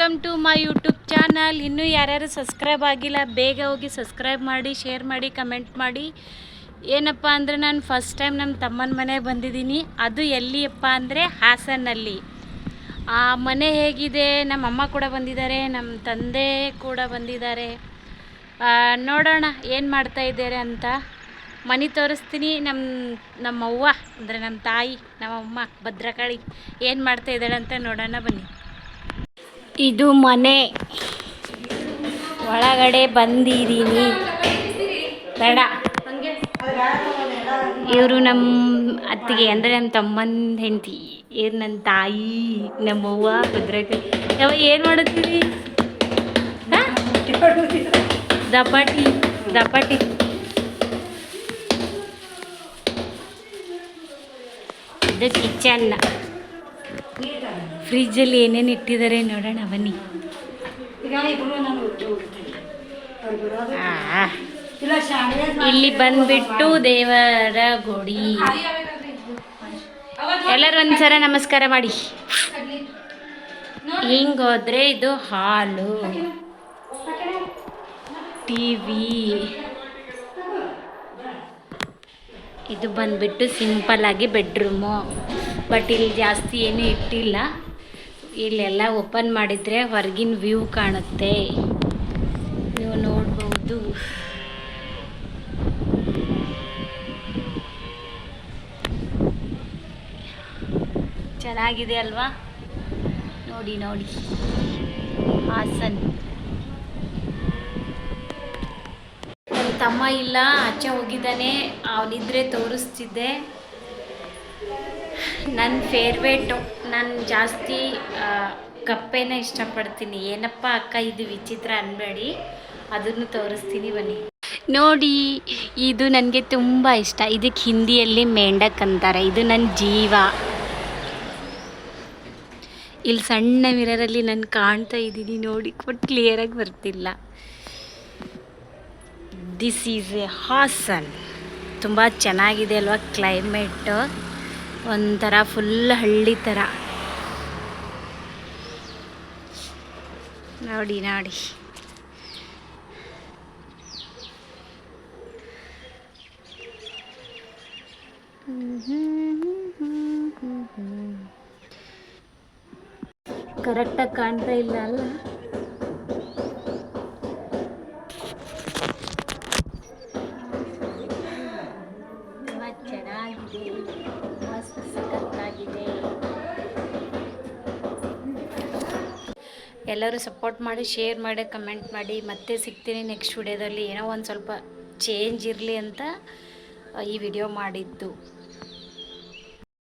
Welcome to my YouTube channel. ಇನ್ನೂ ಯಾರ್ಯಾರು subscribe ಆಗಿಲ್ಲ, ಬೇಗ ಹೋಗಿ ಸಬ್ಸ್ಕ್ರೈಬ್ ಮಾಡಿ, ಶೇರ್ ಮಾಡಿ, ಕಮೆಂಟ್ ಮಾಡಿ. ಏನಪ್ಪ ಅಂದರೆ ನಾನು ಫಸ್ಟ್ ಟೈಮ್ ನಮ್ಮ ತಮ್ಮನ ಮನೆಗೆ ಬಂದಿದ್ದೀನಿ. ಅದು ಎಲ್ಲಿಯಪ್ಪ ಅಂದರೆ ಹಾಸನಲ್ಲಿ. ಆ ಮನೆ ಹೇಗಿದೆ? ನಮ್ಮ ಅಮ್ಮ ಕೂಡ ಬಂದಿದ್ದಾರೆ, ನಮ್ಮ ತಂದೆ ಕೂಡ ಬಂದಿದ್ದಾರೆ. ನೋಡೋಣ ಏನು ಮಾಡ್ತಾ ಇದ್ದಾರೆ ಅಂತ. ಮನೆ ತೋರಿಸ್ತೀನಿ. ನಮ್ಮ ನಮ್ಮವ್ವ ಅಂದರೆ ನಮ್ಮ ತಾಯಿ ನಮ್ಮ ಅಮ್ಮ ಭದ್ರಕಾಳಿ ಏನು ಮಾಡ್ತಾ ಇದ್ದಾಳೆ ಅಂತ ನೋಡೋಣ ಬನ್ನಿ. ಇದು ಮನೆ. ಒಳಗಡೆ ಬಂದಿದ್ದೀನಿ. ಬೇಡ ಇವರು ನಮ್ಮ ಅತ್ತಿಗೆ ಅಂದರೆ ನಮ್ಮ ತಮ್ಮನ ಹೆಂಡತಿ, ಇವ್ರು ನನ್ನ ತಾಯಿ ನಮ್ಮವ್ವ ಭದ್ರಕ್ಕೆ ಯಾವ ಏನು ಮಾಡುತ್ತೀರಿ? ದಪಾಟಿ ದಪಾಟಿ. ಇದು ಕಿಚನ್. ಫ್ರಿಜ್ಜಲ್ಲಿ ಏನೇನು ಇಟ್ಟಿದ್ದಾರೆ ನೋಡೋಣ ಬನ್ನಿ. ಇಲ್ಲಿ ಬಂದ್ಬಿಟ್ಟು ದೇವರ ಗುಡಿ. ಎಲ್ಲರೂ ಒಂದ್ಸಲ ನಮಸ್ಕಾರ ಮಾಡಿ. ಹಿಂಗೋದ್ರೆ ಇದು ಹಾಲು ಟಿವಿ. ಇದು ಬಂದ್ಬಿಟ್ಟು ಸಿಂಪಲ್ ಆಗಿ ಬೆಡ್ರೂಮು. ಬಟ್ ಇಲ್ಲಿ ಜಾಸ್ತಿ ಏನೂ ಇಟ್ಟಿಲ್ಲ. ಇಲ್ಲೆಲ್ಲ ಓಪನ್ ಮಾಡಿದರೆ ಹೊರಗಿನ ವ್ಯೂ ಕಾಣುತ್ತೆ. ನೀವು ನೋಡ್ಬೋದು. ಚೆನ್ನಾಗಿದೆ ಅಲ್ವಾ? ನೋಡಿ ನೋಡಿ. ಹಾಸನ್. ತಮ್ಮ ಇಲ್ಲ, ಆಚೆ ಹೋಗಿದ್ದಾನೆ. ಅವನಿದ್ರೆ ತೋರಿಸ್ತಿದ್ದೆ. ನನ್ನ ಫೇವ್ರೇಟು ನಾನು ಜಾಸ್ತಿ ಕಪ್ಪೇನ ಇಷ್ಟಪಡ್ತೀನಿ. ಏನಪ್ಪ ಅಕ್ಕ ಇದು ವಿಚಿತ್ರ ಅನ್ಬೇಡಿ. ಅದನ್ನು ತೋರಿಸ್ತೀನಿ ಬನ್ನಿ. ನೋಡಿ, ಇದು ನನಗೆ ತುಂಬ ಇಷ್ಟ. ಇದಕ್ಕೆ ಹಿಂದಿಯಲ್ಲಿ ಮೇಂಡಕ್ ಅಂತಾರೆ. ಇದು ನನ್ನ ಜೀವ. ಇಲ್ಲಿ ಸಣ್ಣ ಮಿರರಲ್ಲಿ ನಾನು ಕಾಣ್ತಾ ಇದ್ದೀನಿ. ನೋಡಿ ಬಟ್ ಕ್ಲಿಯರಾಗಿ ಬರ್ತಿಲ್ಲ. ದಿಸ್ ಈಸ್ ಎ ಹಾಸನ್ ತುಂಬ ಚೆನ್ನಾಗಿದೆ ಅಲ್ವಾ ಕ್ಲೈಮೇಟ್ ಒಂಥರ ಫುಲ್ ಹಳ್ಳಿ ಥರ ನೋಡಿ ನೋಡಿ. ಕರೆಕ್ಟಾಗಿ ಕಾಣ್ತಾ ಇಲ್ಲ ಅಲ್ಲ? ಚೆನ್ನಾಗಿದೆ. ಮಸ್ತ್ ಸಖತ್ತಾಗಿದೆ. ಎಲ್ಲರೂ ಸಪೋರ್ಟ್ ಮಾಡಿ ಶೇರ್ ಮಾಡಿ ಕಮೆಂಟ್ ಮಾಡಿ. ಮತ್ತೆ ಸಿಗ್ತೀನಿ ನೆಕ್ಸ್ಟ್ ವಿಡಿಯೋದಲ್ಲಿ ಏನೋ ಒಂದು ಸ್ವಲ್ಪ ಚೇಂಜ್ ಇರಲಿ ಅಂತ ಈ ವಿಡಿಯೋ ಮಾಡಿದ್ದು.